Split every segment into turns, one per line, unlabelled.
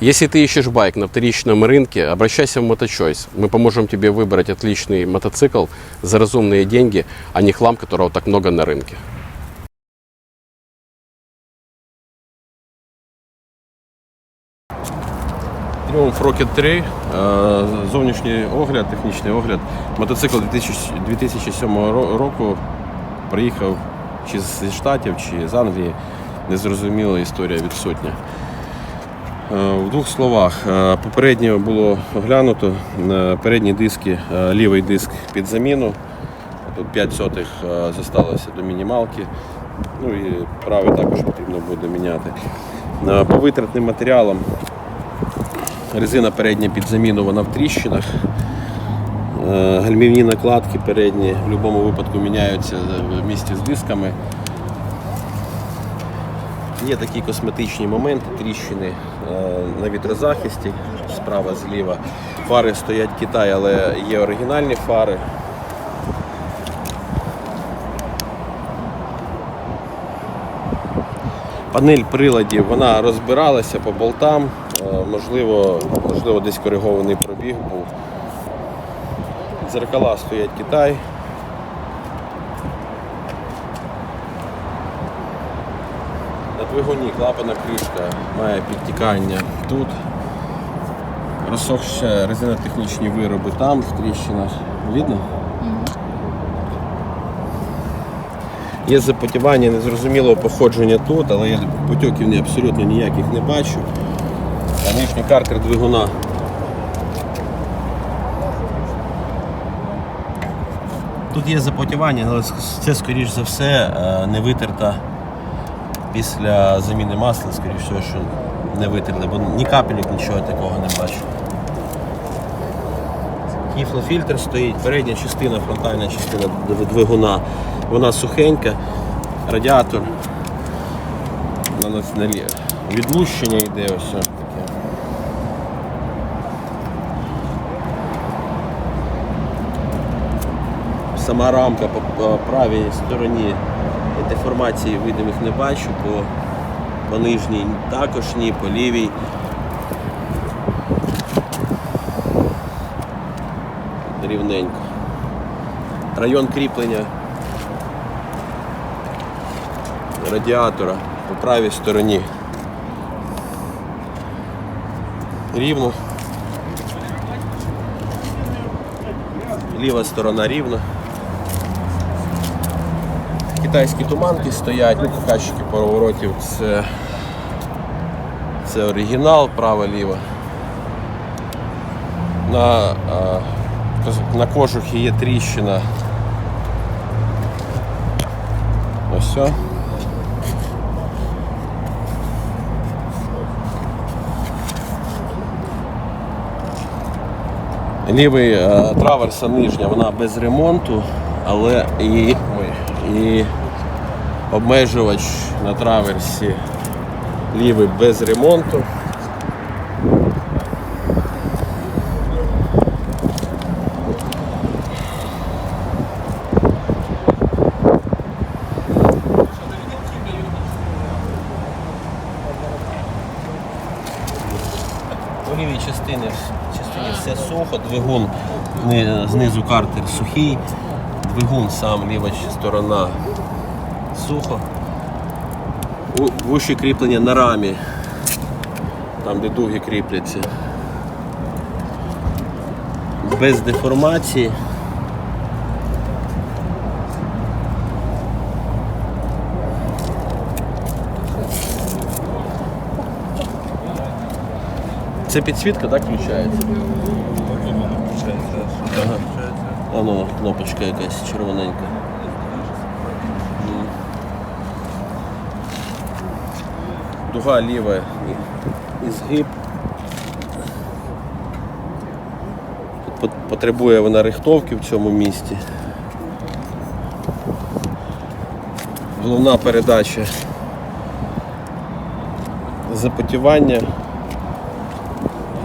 Если ты ищешь байк на вторичном рынке, обращайся в Моточойс. Мы поможем тебе выбрать отличный мотоцикл за разумные деньги, а не хлам, которого так много на рынке.
Triumph Rocket 3, е, зовнішній огляд, технічний огляд. Мотоцикл 2000 2007 ро- року приїхав чи зі Штатів, чи з Англії. Незрозуміла історія відсутня. Е, В двох словах, е, попередньо було оглянуто передні диски, е, лівий диск під заміну. Тут 5 сотих е, зосталося до мінімалки. Ну і правий також потрібно буде міняти. Е, По витратним матеріалам Резина передня під заміну, вона в тріщинах. Е, Гальмівні накладки передні в будь-якому випадку міняються в місті з дисками. Є такі косметичні моменти, тріщини е, на вітрозахисті, справа зліва. Фари стоять Китай, але є оригінальні фари. Панель приладів вона розбиралася по болтам, е, можливо, можливо десь коригований пробіг був. Дзеркала стоять Китай. Двигуні клапана кришка має підтікання тут. Розсохші резинотехнічні вироби там, в тріщинах. Видно? Є запотівання незрозумілого походження тут, але я потьоків абсолютно ніяких не бачу. Нижній картер двигуна. Тут є запотівання, але це, скоріш за все, е, не витерта після заміни масла, скоріш всього, що не витерли, бо ні капелюк, нічого такого не бачу. Кіфлофільтр стоїть, передня частина, фронтальна частина дв- двигуна, вона сухенька, радіатор. На нас. Відлущення йде ось таке. Сама рамка по правій стороні деформації видимих не бачу, по, по нижній також ні, по лівій. рівненько. Район кріплення радіатора по правій стороні. Рівно. Ліва сторона рівна. Китайські туманки стоять, ну, показчики поворотів це, це оригінал, права-ліва. На, на кожухі є тріщина. Ось все. Лівий е, траверса нижня, вона без ремонту, але і, і обмежувач на траверсі лівий без ремонту. У лівій частині, частині все сухо, двигун знизу картер сухий, двигун сам ліва сторона сухо. У- Вуші кріплення на рамі, там де дуги кріпляться. Без деформації. Це підсвітка, так, включається? Ага. Ну, кнопочка якась червоненька. Дуга ліва і- згиб. Потребує вона рихтовки в цьому місці. Головна передача запотівання.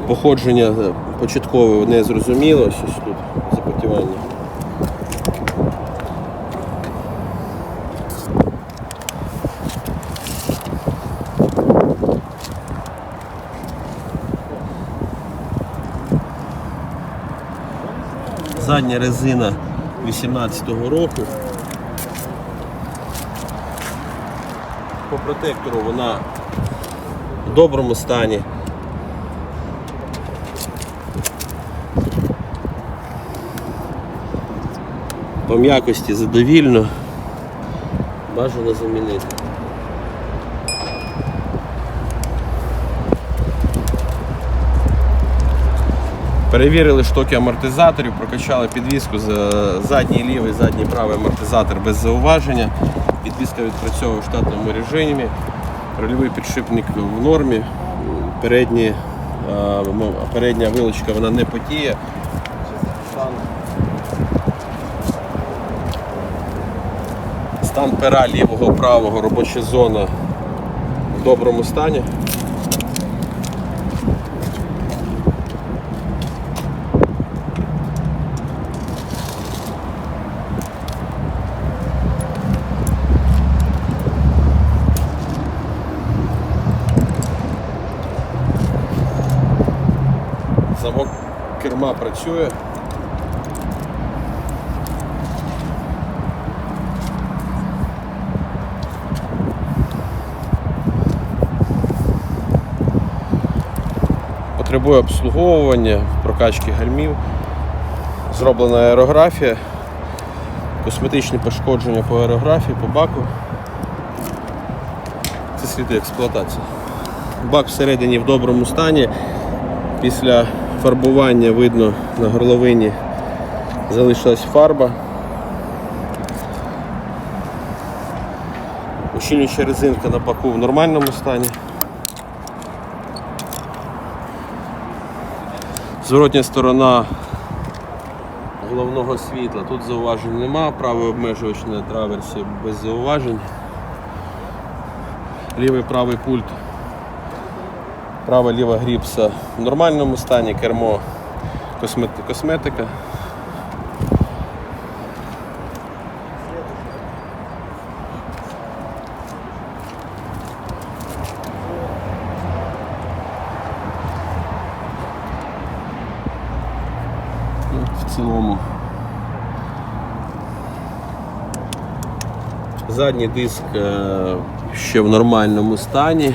Походження е, початкове не зрозуміло, ось тут запотівання. Задня резина 18-го року. По протектору вона в доброму стані. По м'якості задовільно. Бажано замінити. Перевірили штоки амортизаторів, прокачали підвіску за задній лівий, задній правий амортизатор без зауваження. Підвіска відпрацьовує в штатному режимі. Рольовий підшипник в нормі. Передні, передня вилочка вона не потіє. Стан пера лівого, правого, робоча зона в доброму стані. Керма працює. Потребує обслуговування, прокачки гальмів, зроблена аерографія, косметичні пошкодження по аерографії, по баку. Це сліди експлуатації. Бак всередині в доброму стані. Після фарбування видно на горловині залишилась фарба. Ущільнююча резинка на паку в нормальному стані. Зворотня сторона головного світла. Тут зауважень нема, правий обмежувач на траверсі без зауважень. Лівий правий пульт Права ліва гріпса в нормальному стані, кермо космет- косметика. В цілому. Задній диск е, ще в нормальному стані.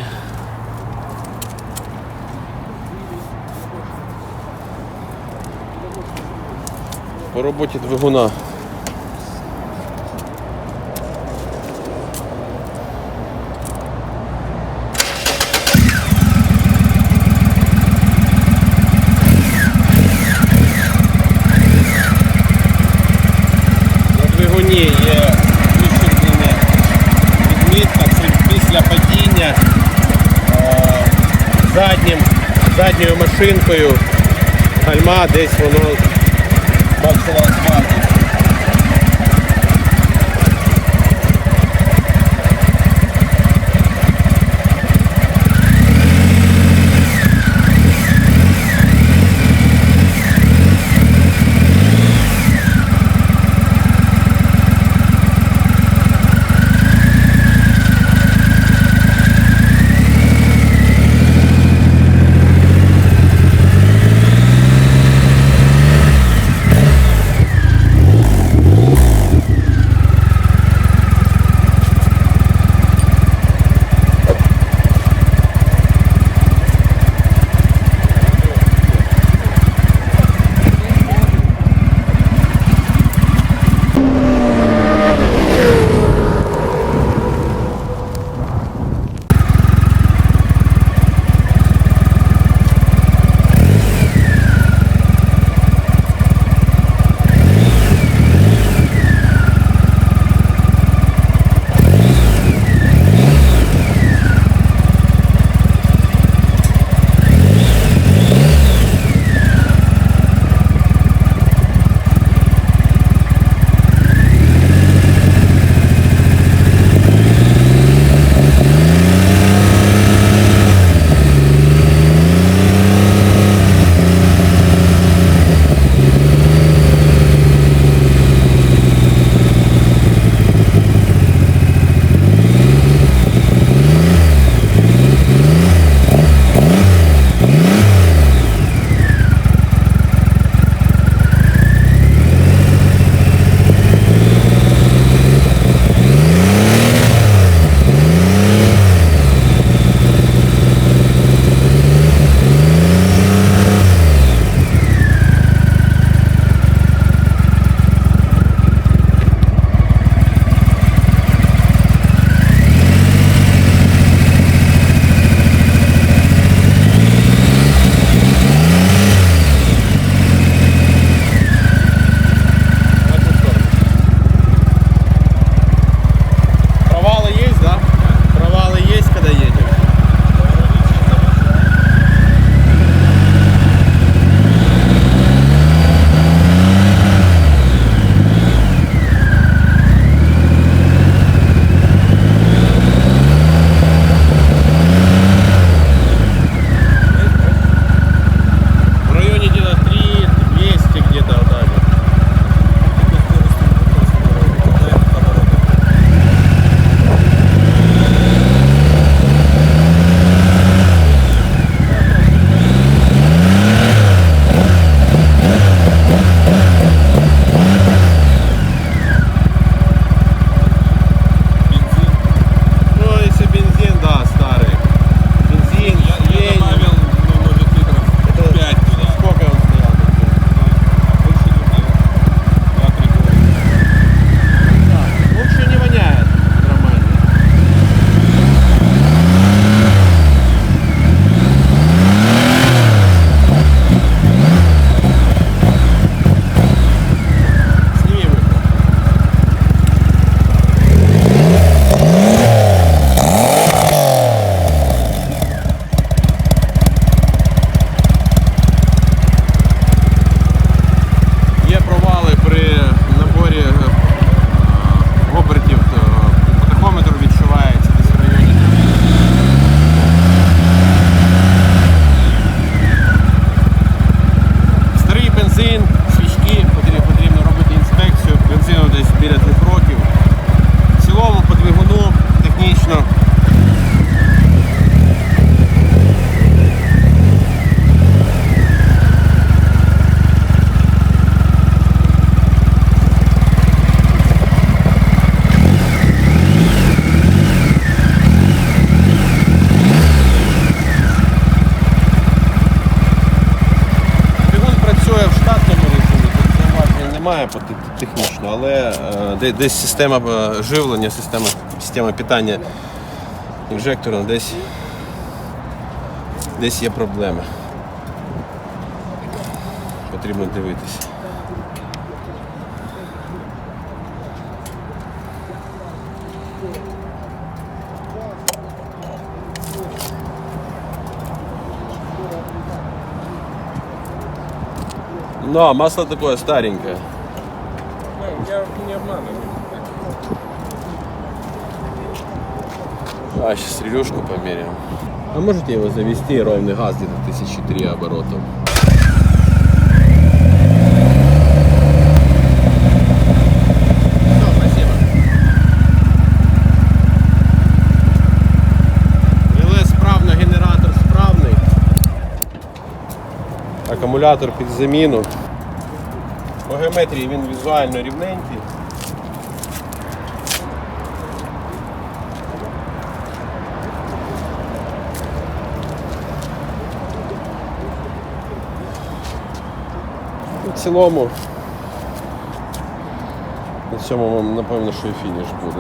По роботі двигуна. Е, заднім, задньою машинкою гальма десь воно бачила асфальт. Те- технічно, але е, десь система е, живлення, система, система питання інжектора десь, десь є проблеми. Потрібно дивитися. Ну, а масло такое старенькое.
Я не обманываю.
А, сейчас релюшку померяем. А можете его завести ровный газ где-то 1003 оборотов? Акумулятор під заміну. По геометрії він візуально рівненький. В цілому на цьому, напевно, що і фініш буде.